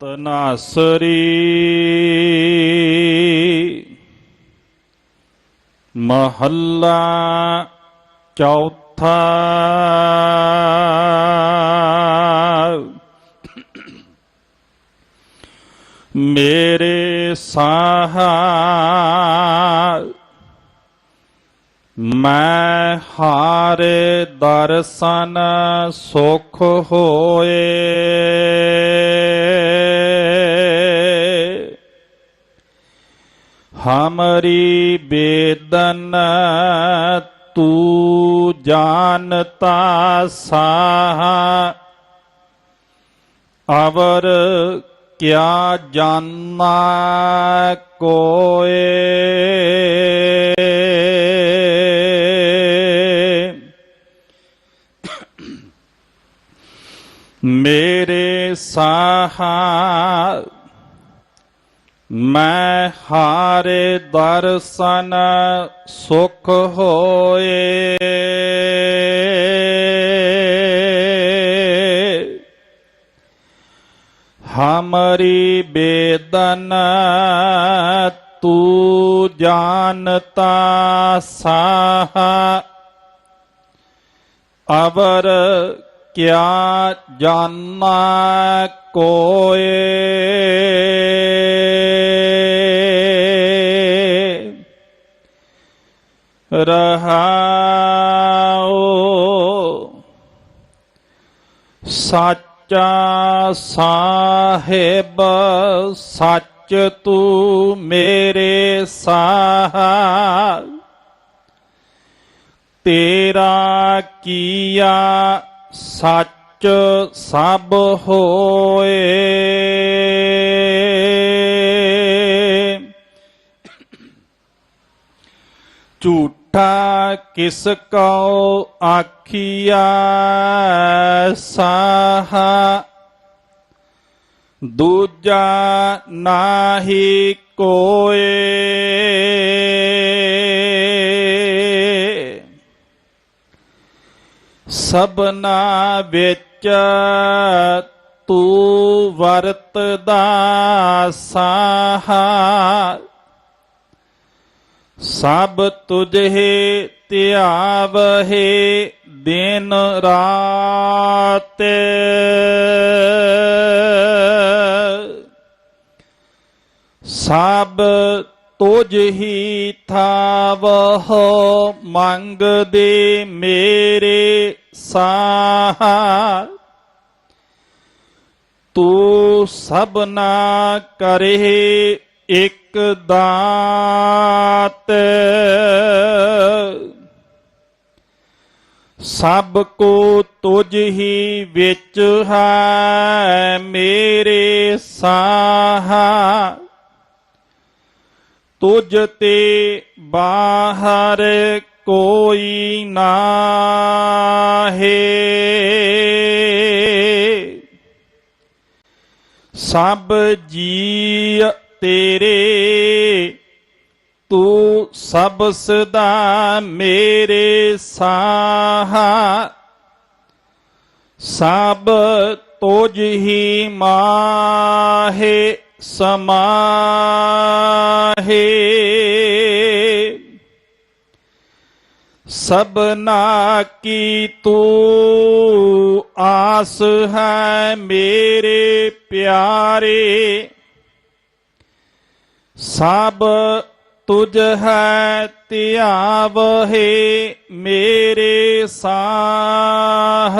ਤਨਾਸਰੀ। ਮਹੱਲਾ ਚੌਥਾ। ਮੇਰੇ ਸਾਹਾ ਹਾਰੇ ਦਰਸ਼ਨ ਸੁਖ ਹੋਏ। ਹਮਰੀ ਬੇਦਨ ਤੂੰ ਜਾਣਤਾ ਸਾਹਾ। ਅਵਰ ਕਿਆ ਜਾਨਾ ਕੋਏ। ਸਾਹਾ ਮੈਂ ਹਾਰੇ ਦਰਸ਼ਨ ਸੁਖ ਹੋਏ। ਹਮਰੀ ਬੇਦਨ ਤੂੰ ਜਾਣਤਾ ਸਾਹਾ ਅਵਰ ਕਿਆ ਜਾਨਾ ਕੋਏ ਰਹਾਉ ਸਾਚਾ ਸਾਹਿਬ ਸੱਚ ਤੂੰ ਮੇਰੇ ਸਾਹਾ ਤੇਰਾ ਕੀਆ ਸੱਚ ਸਭ ਹੋਏ। ਝੂਠਾ ਕਿਸ ਕਉ ਆਖੀਆ ਸਾਹਾ। ਦੂਜਾ ਨਾਹੀ ਕੋਏ। ਸਭਨਾ ਵਿੱਚ ਤੂੰ ਵਰਤਦਾ ਸਾਹਾ ਸਭ ਤੁਝੇ ਧਿਆਵਹਿ ਦਿਨ ਰਾਤ। ਸਭ ਤੁਝ ਹੀ ਥਾਵਹ ਮੰਗਦੇ ਮੇਰੇ ਸਾਹਾ ਤੂੰ ਸਭਨਾ ਕਰੇ ਇਕ ਦਾਤ ਸਭ ਕੋ ਤੁਝ ਹੀ ਵਿੱਚ ਹੈ ਮੇਰੇ ਸਾਹਾ ਤੁਝ ਤੇ ਬਾਹਰ ਕੋਈ ਨਾਹੀ। ਸਭ ਜੀ ਤੇਰੇ, ਤੂੰ ਸਭ ਸਦਾ ਮੇਰੇ ਸਾਹਾ। ਸਭ ਤੁਝ ਹੀ ਮਾਹੇ। ਸਮਾਹੇ। ਸਭਨਾ ਕੀ ਤੂੰ ਆਸ ਹੈ ਮੇਰੇ ਪਿਆਰੇ। ਸਭ ਤੁਝ ਹੈ ਧਿਆਵਹਿ ਮੇਰੇ ਸਾਹ।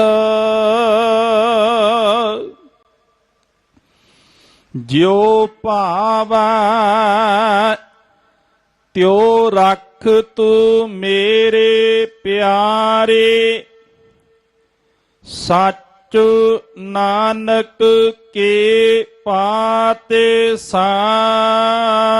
ਜਿਉ ਭਾਵੈ ਤਿਉ ਰੱਖ ਤੂੰ ਮੇਰੇ ਪਿਆਰੇ। ਸੱਚ ਨਾਨਕ ਕੇ ਪਾਤੇ ਸਾਹ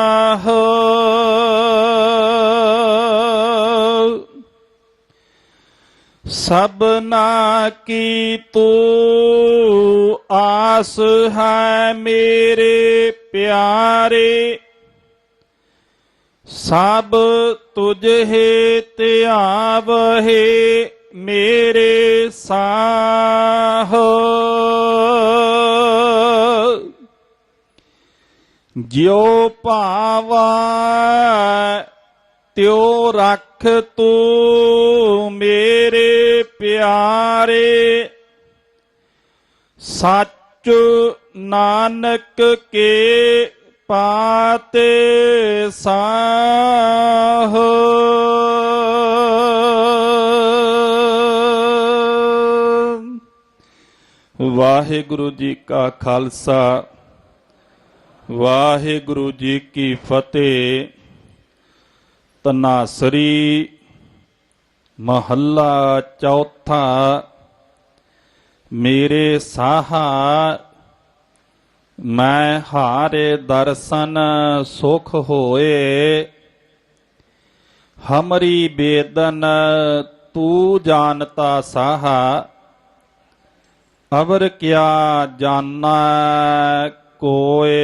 ਸਭਨਾ ਕੀ ਤੂੰ ਆਸ ਹੈ ਮੇਰੇ ਪਿਆਰੇ। ਸਭ ਤੁਝੇ ਧਿਆਵਹਿ ਮੇਰੇ ਸਾਹ। ਜਿਉ ਭਾਵਾ ਤਿਉ ਰੱਖ ਤੂੰ ਮੇਰੇ ਪਿਆਰੇ, ਸੱਚ ਨਾਨਕ ਕੇ ਪਾਤੇ ਸਾਹ। ਵਾਹਿਗੁਰੂ ਜੀ ਕਾ ਖਾਲਸਾ, ਵਾਹਿਗੁਰੂ ਜੀ ਕੀ ਫਤਿਹ। ਤਨਾਸਰੀ ਮਹੱਲਾ ਚੌਥਾ, ਮੇਰੇ ਸਾਹਾ, ਮੈਂ ਹਾਰੇ ਦਰਸ਼ਨ ਸੁਖ ਹੋਏ। ਹਮਰੀ ਬੇਦਨ ਤੂੰ ਜਾਣਤਾ ਸਾਹਾ, ਅਵਰ ਕਿਆ ਜਾਣਾ ਕੋਏ।